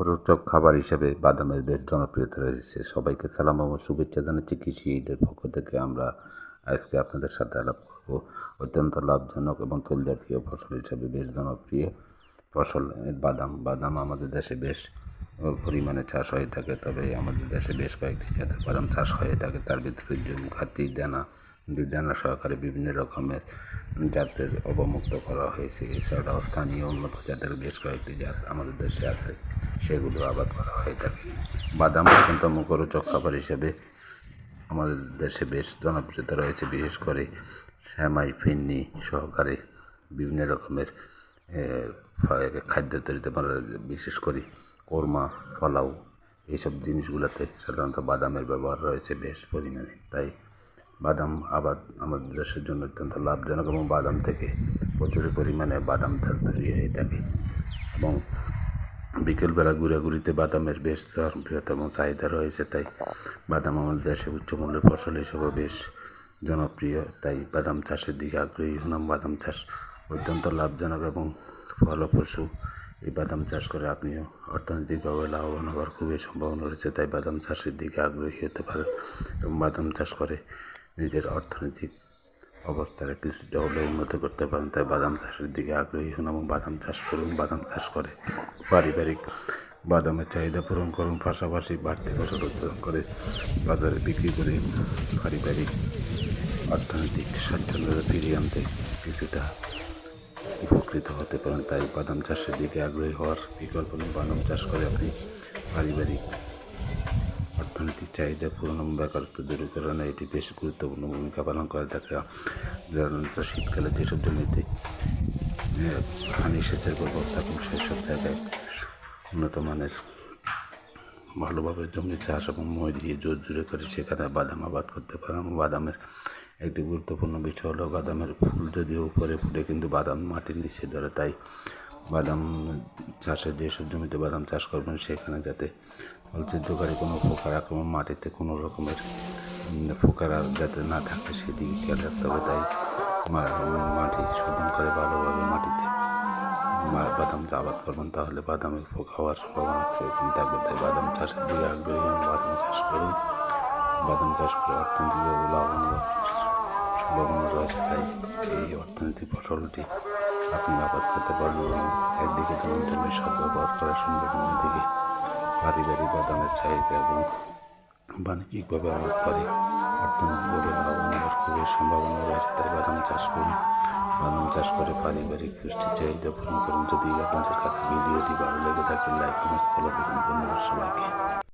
মুখরোচক খাবার হিসেবে বাদামের বেশ জনপ্রিয়তা রয়েছে। সবাইকে সালাম এবং শুভেচ্ছা জানাচ্ছি। কৃষি ঈদের পক্ষ থেকে আমরা আজকে আপনাদের সাথে আলাপ করব। অত্যন্ত লাভজনক এবং তেল জাতীয় ফসল হিসেবে বেশ জনপ্রিয় ফসল। বাদাম বাদাম আমাদের দেশে বেশ পরিমাণে চাষ হয়ে থাকে, তবে আমাদের দেশে বেশ কয়েকটি জাতের বাদাম চাষ হয়ে থাকে। তার ভিতরে জুম, খাতি, দানা দানা সহকারে বিভিন্ন রকমের জাতের অবমুক্ত করা হয়েছে। এছাড়াও স্থানীয় উন্নত জাতের বেশ কয়েকটি জাত আমাদের দেশে আছে, সেগুলো আবাদ করা হয়ে থাকে। বাদাম অত্যন্ত মুখরোচক খাবার হিসেবে আমাদের দেশে বেশ জনপ্রিয়তা রয়েছে। বিশেষ করে শ্যামাই, ফিন্নি সহকারে বিভিন্ন রকমের খাদ্য তৈরিতে আমরা বিশেষ করে কোরমা, ফলাও এইসব জিনিসগুলোতে সাধারণত বাদামের ব্যবহার রয়েছে বেশ পরিমাণে। তাই বাদাম আবাদ আমাদের দেশের জন্য অত্যন্ত লাভজনক এবং বাদাম থেকে প্রচুর পরিমাণে বাদাম তেল তৈরি হয়ে থাকে এবং বিকেলবেলা ঘুরাঘুরিতে বাদামের বেশ এবং চাহিদা রয়েছে, তাই বাদাম আমাদের দেশে উচ্চমূল্যের ফসল হিসেবে বেশ জনপ্রিয়, তাই বাদাম চাষের দিকে আগ্রহী হলাম। বাদাম চাষ অত্যন্ত লাভজনক এবং ফলপ্রসূ। এই বাদাম চাষ করে আপনিও অর্থনৈতিকভাবে লাভবান হওয়ার খুবই সম্ভাবনা রয়েছে, তাই বাদাম চাষের দিকে আগ্রহী হতে পারেন এবং বাদাম চাষ করে নিজের অর্থনৈতিক অবস্থারে কিছুটা হলেও উন্নত করতে পারেন। তাই বাদাম চাষের দিকে আগ্রহী হন এবং বাদাম চাষ করুন, বাদাম চাষ করে পারিবারিক বাদামের চাহিদা পূরণ করুন, পাশাপাশি বাড়তি ফসল উৎপাদন করে বাজারে বিক্রি করে পারিবারিক অর্থনৈতিক স্বাচ্ছন্দ্যতা ফিরিয়ে আনতে কিছুটা উপকৃত হতে পারেন। তাই বাদাম চাষের দিকে আগ্রহী হওয়ার বিকল্প বাদাম চাষ করে আপনি পারিবারিক চাহিদা পূরণ বেকারত্ব দূরীকরণে এটি বেশ গুরুত্বপূর্ণ ভূমিকা পালন করে। থাকে সাধারণত শীতকালে যেসব জমিতে পানি সেচের ব্যবস্থা এবং সেসব জায়গায় উন্নত মানের ভালোভাবে জমি চাষ এবং মই দিয়ে জোর জোরে করে সেখানে বাদাম আবাদ করতে পারেন। বাদামের একটি গুরুত্বপূর্ণ বিষয় হলো, বাদামের ফুল যদিও উপরে ফুটে কিন্তু বাদাম মাটির নিচে ধরে, তাই বাদাম চাষের যেসব জমিতে বাদাম চাষ করবেন সেখানে যাতে ফলছিদ্রকারী কোনো পোকার আক্রমণ, মাটিতে কোনো রকমের পোকার যাতে না থাকে সেদিকে খেয়াল রাখতে হবে। তাই মাটি শোধন করে ভালোভাবে মাটিতে বাদাম আবাদ করবেন, তাহলে বাদামে পোকা হওয়ার সম্ভাবনা থাকবে, তাই বাদাম চাষের দিকে আগ্রহী বাদাম চাষ করুন। বাদাম চাষ করে অর্থনৈতিকভাবে লাভবান রয়েছে। তাই এই অর্থনৈতিক ফসলটি আপনি আবাদ করতে পারবেন এবং একদিকে যেমন জমির সদ্ব্যবহার করা সম্ভব অন্যদিকে পারিবারিক বাদামের চাহিদা এবং বাণিজ্যিকভাবে আবাদ করে গড়ে হওয়ার খুবই সম্ভাবনা রয়েছে, তাই বাদাম চাষ করুন বাদাম চাষ করে পারিবারিক পুষ্টি চাহিদা পূরণ করুন। যদি আপনাদের কাছে ভিডিওটি ভালো লেগে থাকে, লাইক কমেন্ট ফলো করুন। ধন্যবাদ সবাইকে।